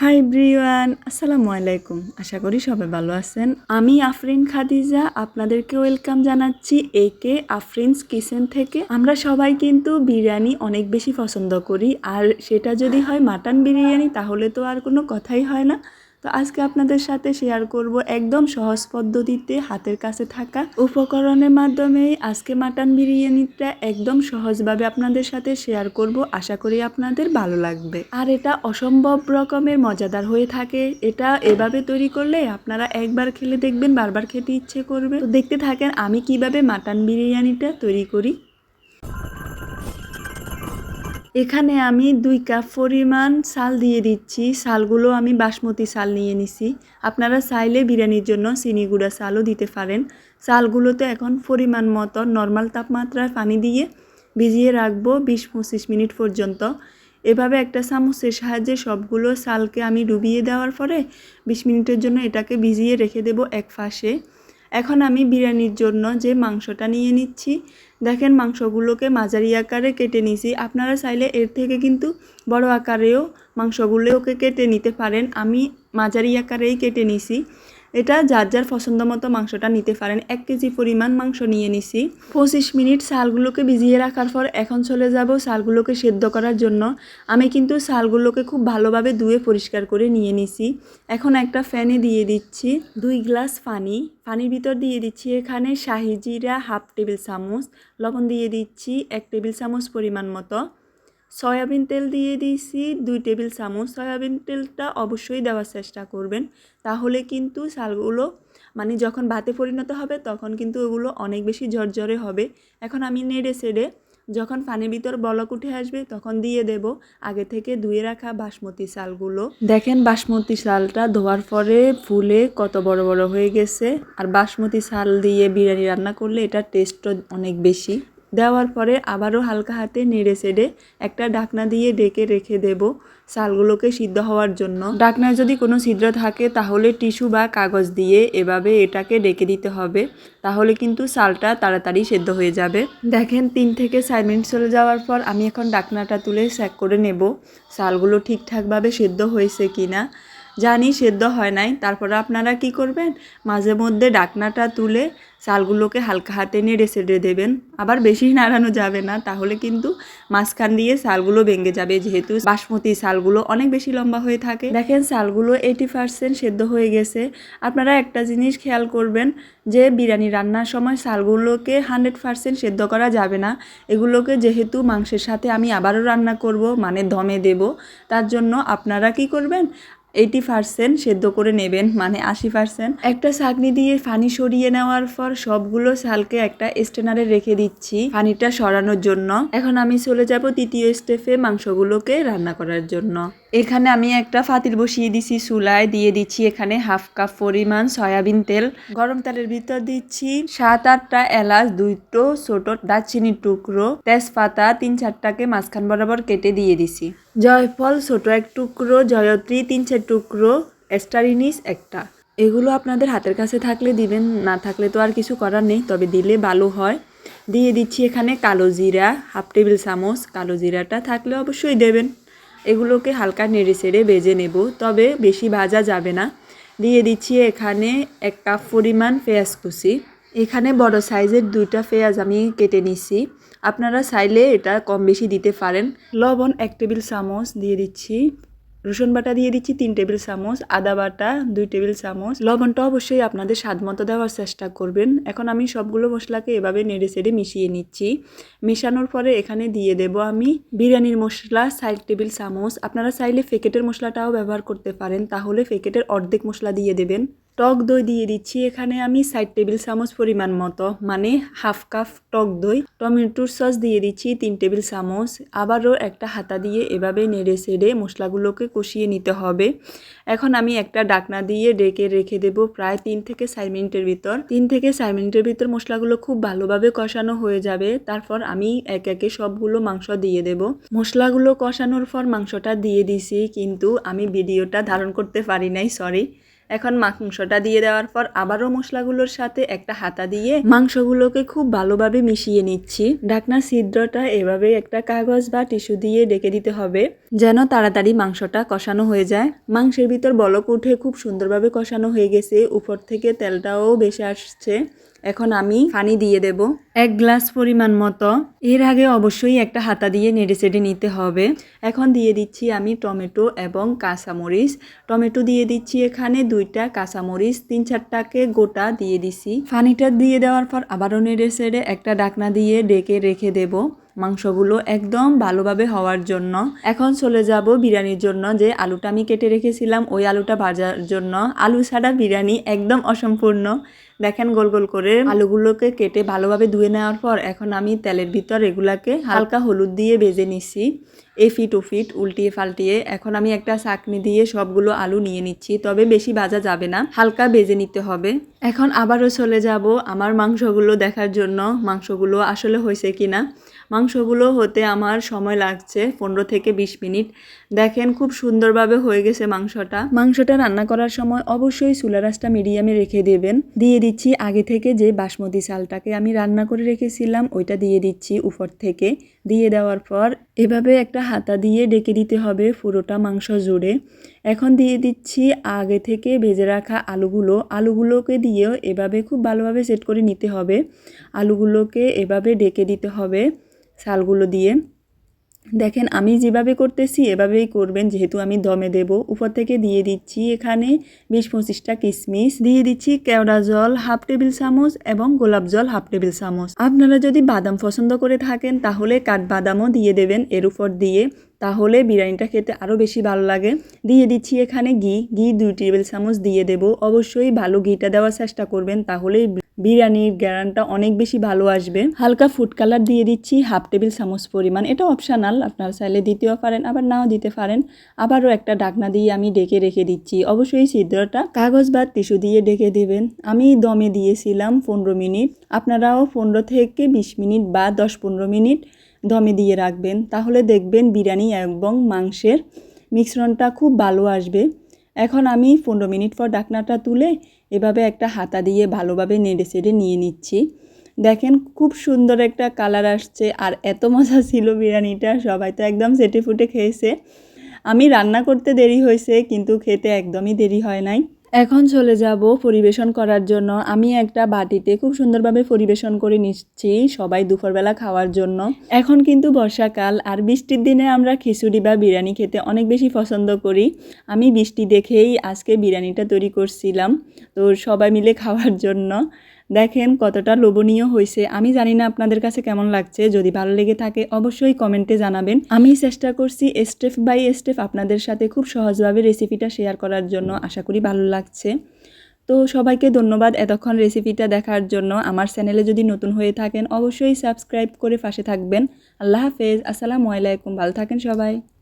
High ব্রিওয়ান আসসালামু আলাইকুম। আশা করি সবাই ভালো আছেন। আমি আফরিন খাদিজা, আপনাদেরকে ওয়েলকাম জানাচ্ছি এ কে আফরিনস কিচেন থেকে। আমরা সবাই কিন্তু বিরিয়ানি অনেক বেশি পছন্দ করি। আর সেটা যদি হয় মাটন বিরিয়ানি, তাহলে তো আর কোনো কথাই হয় না। তো আজকে আপনাদের সাথে শেয়ার করব একদম সহজ পদ্ধতিতে হাতের কাছে থাকা উপকরণের মাধ্যমে আজকে মাটন বিরিয়ানিটা একদম সহজভাবে আপনাদের সাথে শেয়ার করব। আশা করি আপনাদের ভালো লাগবে। আর এটা অসম্ভব রকমের মজাদার হয়ে থাকে। এটা এভাবে তৈরি করলে আপনারা একবার খেলে দেখবেন, বারবার খেতে ইচ্ছে করবে। দেখতে থাকেন আমি কীভাবে মাটন বিরিয়ানিটা তৈরি করি। এখানে আমি দুই কাপ পরিমাণ চাল দিয়ে দিচ্ছি। চালগুলো আমি বাসমতি চাল নিয়ে নিছি। আপনারা চাইলে বিরিয়ানির জন্য চিনি গুঁড়া চালও দিতে পারেন। চালগুলোতে এখন পরিমাণ মতো নর্মাল তাপমাত্রায় পানি দিয়ে ভিজিয়ে রাখব বিশ পঁচিশ মিনিট পর্যন্ত। এভাবে একটা চামচের সাহায্যে সবগুলো চালকে আমি ডুবিয়ে দেওয়ার পরে বিশ মিনিটের জন্য এটাকে ভিজিয়ে রেখে দেব এক পাশে এখন আমি বিরিয়ানির জন্য যে মাংসটা নিয়ে নিচ্ছি। দেখেন মাংসগুলোকে মাঝারি আকারে কেটে নিছি আপনারা চাইলে এর থেকে কিন্তু বড় আকারেও মাংসগুলোকে কেটে নিতে পারেন। আমি মাঝারি আকারেই কেটে নিছি এটা যার যার পছন্দ মতো মাংসটা নিতে পারেন। এক কেজি পরিমাণ মাংস নিয়ে নিছি। পঁচিশ মিনিট চালগুলোকে ভিজিয়ে রাখার পর এখন চলে যাব চালগুলোকে সেদ্ধ করার জন্য। আমি কিন্তু চালগুলোকে খুব ভালোভাবে ধুয়ে পরিষ্কার করে নিয়ে নিছি। এখন একটা ফ্যানে দিয়ে দিচ্ছি দুই গ্লাস পানি। পানির ভিতর দিয়ে দিচ্ছি এখানে শাহি জিরা হাফ টেবিল চামচ। লবণ দিয়ে দিচ্ছি এক টেবিল চামচ পরিমাণ মতো। সয়াবিন তেল দিয়ে দিয়েছি, দুই টেবিল চামচ সয়াবিন তেলটা অবশ্যই দেওয়ার চেষ্টা করবেন। তাহলে কিন্তু চালগুলো মানে যখন ভাতে পরিণত হবে তখন কিন্তু ওগুলো অনেক বেশি ঝরঝরে হবে। এখন আমি নেড়ে সেড়ে যখন পানির ভিতর বলক উঠে আসবে তখন দিয়ে দেব আগে থেকে ধুয়ে রাখা বাসমতি চালগুলো দেখেন বাসমতি চালটা ধোয়ার পরে ফুলে কত বড় বড় হয়ে গেছে। আর বাসমতি চাল দিয়ে বিরিয়ানি রান্না করলে এটার টেস্টও অনেক বেশি। দেওয়ার পরে আবারও হালকা হাতে নেড়ে সেড়ে একটা ডাকনা দিয়ে ডেকে রেখে দেব চালগুলোকে সিদ্ধ হওয়ার জন্য। ডাকনায় যদি কোনো ছিদ্র থাকে তাহলে টিস্যু বা কাগজ দিয়ে এভাবে এটাকে ডেকে দিতে হবে, তাহলে কিন্তু চালটা তাড়াতাড়ি সেদ্ধ হয়ে যাবে। দেখেন, তিন থেকে চার মিনিট চলে যাওয়ার পর আমি এখন ডাকনাটা তুলে স্যাক করে নেব চালগুলো ঠিকঠাকভাবে সেদ্ধ হয়েছে কি না জানি সেদ্ধ হয় নাই। তারপরে আপনারা কি করবেন? মাঝে মধ্যে ডাকনাটা তুলে চালগুলোকে হালকা হাতে নেড়ে সেড়ে দেবেন। আবার বেশি নাড়ানো যাবে না, তাহলে কিন্তু মাঝখান দিয়ে চালগুলো ভেঙে যাবে। যেহেতু বাসমতি চালগুলো অনেক বেশি লম্বা হয়ে থাকে। দেখেন চালগুলো এইটি পার্সেন্ট সেদ্ধ হয়ে গেছে। আপনারা একটা জিনিস খেয়াল করবেন, যে বিরিয়ানি রান্নার সময় চালগুলোকে হান্ড্রেড পার্সেন্ট সেদ্ধ করা যাবে না। এগুলোকে যেহেতু মাংসের সাথে আমি আবারও রান্না করব মানে দমে দেব, তার জন্য আপনারা কি করবেন? এইটি পার্সেন্ট সেদ্ধ করে নেবেন মানে আশি পার্সেন্ট একটা ছাঁকনি দিয়ে ফানি সরিয়ে নেওয়ার পর সবগুলো শালকে একটা স্টেনারে রেখে দিচ্ছি ফানিটা সরানোর জন্য। এখন আমি চলে যাব তৃতীয় স্টেপে মাংসগুলোকে রান্না করার জন্য। এখানে আমি একটা ফাতিল বসিয়ে দিছি, চুলায় দিয়ে দিচ্ছি এখানে হাফ কাপ পরিমাণ সয়াবিন তেল। গরম তেলের ভিতর দিচ্ছি সাত আটটা এলাচ, দুইটো ছোট দারচিনির টুকরো, তেজপাতা, তিন চারটাকে মাঝখান বরাবর কেটে দিয়ে দিছি। জয়ফল ছোট এক টুকরো, জয়ত্রী তিন চার টুকরো, এস্টারিনিস একটা। এগুলো আপনাদের হাতের কাছে থাকলে দিবেন, না থাকলে তো আর কিছু করার নেই, তবে দিলে ভালো হয়। দিয়ে দিচ্ছি এখানে কালো জিরা, হাফ টেবিল চামচ কালো জিরাটা থাকলে অবশ্যই দেবেন। এগুলোকে হালকা নেড়ে ছেড়ে বেজে নেব, তবে বেশি ভাজা যাবে না। দিয়ে দিচ্ছি এখানে এক কাপ পরিমাণ পেঁয়াজ কুচি। এখানে বড় সাইজের দুইটা পেঁয়াজ আমি কেটে নিছি। আপনারা চাইলে এটা কম বেশি দিতে পারেন। লবণ এক টেবিল চামচ দিয়ে দিচ্ছি। রসুন বাটা দিয়ে দিচ্ছি তিন টেবিল চামচ, আদা বাটা দুই টেবিল চামচ। লবণটা অবশ্যই আপনাদের স্বাদ মতো দেওয়ার চেষ্টা করবেন। এখন আমি সবগুলো মশলাকে এভাবে নেড়ে চেড়ে মিশিয়ে নিচ্ছি। মেশানোর পরে এখানে দিয়ে দেব আমি বিরিয়ানির মশলা সাইড টেবিল চামচ। আপনারা চাইলে ফেকেটের মশলাটাও ব্যবহার করতে পারেন, তাহলে ফেকেটের অর্ধেক মশলা দিয়ে দেবেন। টক দই দিয়ে দিচ্ছি। এখানে আমি সাইড টেবিল চামচ পরিমাণ মতো মানে হাফ কাপ টক দই, টমেটোর সস দিয়ে দিচ্ছি তিন টেবিল চামচ। আবারও একটা হাতা দিয়ে এভাবে নেড়ে সেড়ে মশলাগুলোকে কষিয়ে নিতে হবে। এখন আমি একটা ডাকনা দিয়ে ডেকে রেখে দেব প্রায় তিন থেকে চার মিনিটের ভিতর। তিন থেকে চার মিনিটের ভিতর মশলাগুলো খুব ভালোভাবে কষানো হয়ে যাবে। তারপর আমি এক একে সবগুলো মাংস দিয়ে দেব। মশলাগুলো কষানোর পর মাংসটা দিয়ে দিছি, কিন্তু আমি ভিডিওটা ধারণ করতে পারি নাই সরি এখন মাংসটা দিয়ে দেওয়ার পর আবারও মশলাগুলোর সাথে একটা হাতা দিয়ে মাংসগুলোকে খুব ভালোভাবে মিশিয়ে নিচ্ছি। ঢাকনা ছিদ্রটা এভাবে একটা কাগজ বা টিস্যু দিয়ে ডেকে দিতে হবে, যেন তাড়াতাড়ি মাংসটা কষানো হয়ে যায়। মাংসের ভিতর বলক উঠে খুব সুন্দরভাবে কষানো হয়ে গেছে, উপর থেকে তেলটাও বেশি আসছে। এখন আমি পানি দিয়ে দেব। এক গ্লাস পরিমাণ মতো। এর আগে অবশ্যই একটা হাতা দিয়ে নেড়ে চেড়ে নিতে হবে। এখন দিয়ে দিচ্ছি আমি টমেটো এবং কাঁচামরিচ। টমেটো দিয়ে দিচ্ছি এখানে দুইটা কাঁচামরিচ, তিন চারটাকে গোটা দিয়ে দিছি। পানিটা দিয়ে দেওয়ার পর আবারও নেড়ে চেড়ে একটা ডাকনা দিয়ে ডেকে রেখে দেব। মাংসগুলো একদম ভালোভাবে হওয়ার জন্য। এখন চলে যাব বিরিয়ানির জন্য যে আলুটা আমি কেটে রেখেছিলাম, ওই আলুটা ভাজার জন্য। আলু ছাড়া বিরিয়ানি একদম অসম্পূর্ণ। দেখেন গোল গোল করে আলুগুলোকে কেটে ভালোভাবে ধুয়ে নেওয়ার পর এখন আমি তেলের ভিতর এগুলাকে হালকা হলুদ দিয়ে ভেজে নিচ্ছি। এ ফিট ও ফিট উল্টিয়ে ফাল্টিয়ে এখন আমি একটা চাকনি দিয়ে সবগুলো আলু নিয়ে নিচ্ছি, তবে বেশি ভাজা যাবে না, হালকা ভেজে নিতে হবে। এখন আবারও চলে যাব আমার মাংসগুলো দেখার জন্য, মাংসগুলো আসলে হয়েছে কিনা। মাংসগুলো হতে আমার সময় লাগছে পনেরো থেকে বিশ মিনিট। দেখেন খুব সুন্দরভাবে হয়ে গেছে মাংসটা। মাংসটা রান্না করার সময় অবশ্যই চুলারাসটা মিডিয়ামে রেখে দেবেন। দিয়ে দিচ্ছি আগে থেকে যে বাসমতি চালটাকে আমি রান্না করে রেখেছিলাম, ওইটা দিয়ে দিচ্ছি উপর থেকে। দিয়ে দেওয়ার পর এভাবে একটা হাতা দিয়ে ডেকে দিতে হবে পুরোটা মাংস জুড়ে। এখন দিয়ে দিচ্ছি আগে থেকে ভেজে রাখা আলুগুলো। আলুগুলোকে দিয়েও এভাবে খুব ভালোভাবে সেট করে নিতে হবে। আলুগুলোকে এভাবে ডেকে দিতে হবে সালগুলো দিয়ে। দেখেন, আমি যেভাবে করতেছি, এভাবেই করবেন। যেহেতু আমি দমে দেব, উপর থেকে দিয়ে দিচ্ছি এখানে বিশ পঁচিশটা কিশমিশ দিয়ে দিচ্ছি কেওড়া জল, হাফ টেবিল চামচ এবং গোলাপ জল, হাফ টেবিল চামচ। আপনারা যদি বাদাম পছন্দ করে থাকেন, তাহলে কাঠবাদামও দিয়ে দেবেন এর উপর দিয়ে। তাহলে বিরিয়ানিটা খেতে আরও বেশি ভালো লাগে। দিয়ে দিচ্ছি এখানে ঘি। ঘি দুই টেবিল চামচ দিয়ে দেব। অবশ্যই ভালো ঘিটা দেওয়ার চেষ্টা করবেন তাহলে বিরিয়ানির গ্যারানটা অনেক বেশি ভালো আসবে। হালকা ফুড কালার দিয়ে দিচ্ছি হাফ টেবিল চামচ পরিমাণ। এটা অপশানাল আপনারা চাইলে দিতেও পারেন, আবার নাও দিতে পারেন। আবারও একটা ডাকনা দিয়ে আমি ডেকে রেখে দিচ্ছি। অবশ্যই ছিদ্রটা কাগজ বা টিস্যু দিয়ে ডেকে দেবেন। আমি দমে দিয়েছিলাম পনেরো মিনিট। আপনারাও পনেরো থেকে বিশ মিনিট বা দশ পনেরো মিনিট দমে দিয়ে রাখবেন। তাহলে দেখবেন বিরিয়ানি এবং মাংসের মিশ্রণটা খুব ভালো আসবে। এখন আমি পনেরো মিনিট পর ডাকনাটা তুলে এভাবে একটা হাতা দিয়ে ভালোভাবে নেড়ে চেড়ে নিয়ে নিচ্ছি। দেখেন খুব সুন্দর একটা কালার আসছে আর এত মজা ছিল বিরিয়ানিটা, সবাই তো একদম সেটে ফুটে খেয়েছে। আমি রান্না করতে দেরি হয়েছে কিন্তু খেতে একদমই দেরি হয় নাই। এখন চলে যাব পরিবেশন করার জন্য। আমি একটা বাটিতে খুব সুন্দরভাবে পরিবেশন করে নিচ্ছি সবাই দুপুরবেলা খাওয়ার জন্য। এখন কিন্তু বর্ষাকাল আর বৃষ্টির দিনে আমরা খিচুড়ি বা বিরিয়ানি খেতে অনেক বেশি পছন্দ করি। আমি বৃষ্টি দেখেই আজকে বিরিয়ানিটা তৈরি করছিলাম। তো সবাই মিলে খাওয়ার জন্য। দেখেন কতটা লোভনীয় হয়েছে। আমি জানি না আপনাদের কাছে কেমন লাগছে। যদি ভালো লেগে থাকে, অবশ্যই কমেন্টে জানাবেন। আমি চেষ্টা করছি স্টেপ বাই স্টেপ আপনাদের সাথে খুব সহজভাবে রেসিপিটা শেয়ার করার জন্য। আশা করি ভালো লাগছে। তো সবাইকে ধন্যবাদ এতক্ষণ রেসিপিটা দেখার জন্য। আমার চ্যানেলে যদি নতুন হয়ে থাকেন, অবশ্যই সাবস্ক্রাইব করে পাশে থাকবেন। আল্লাহ হাফেজ। আসসালামু আলাইকুম। ভালো থাকেন সবাই।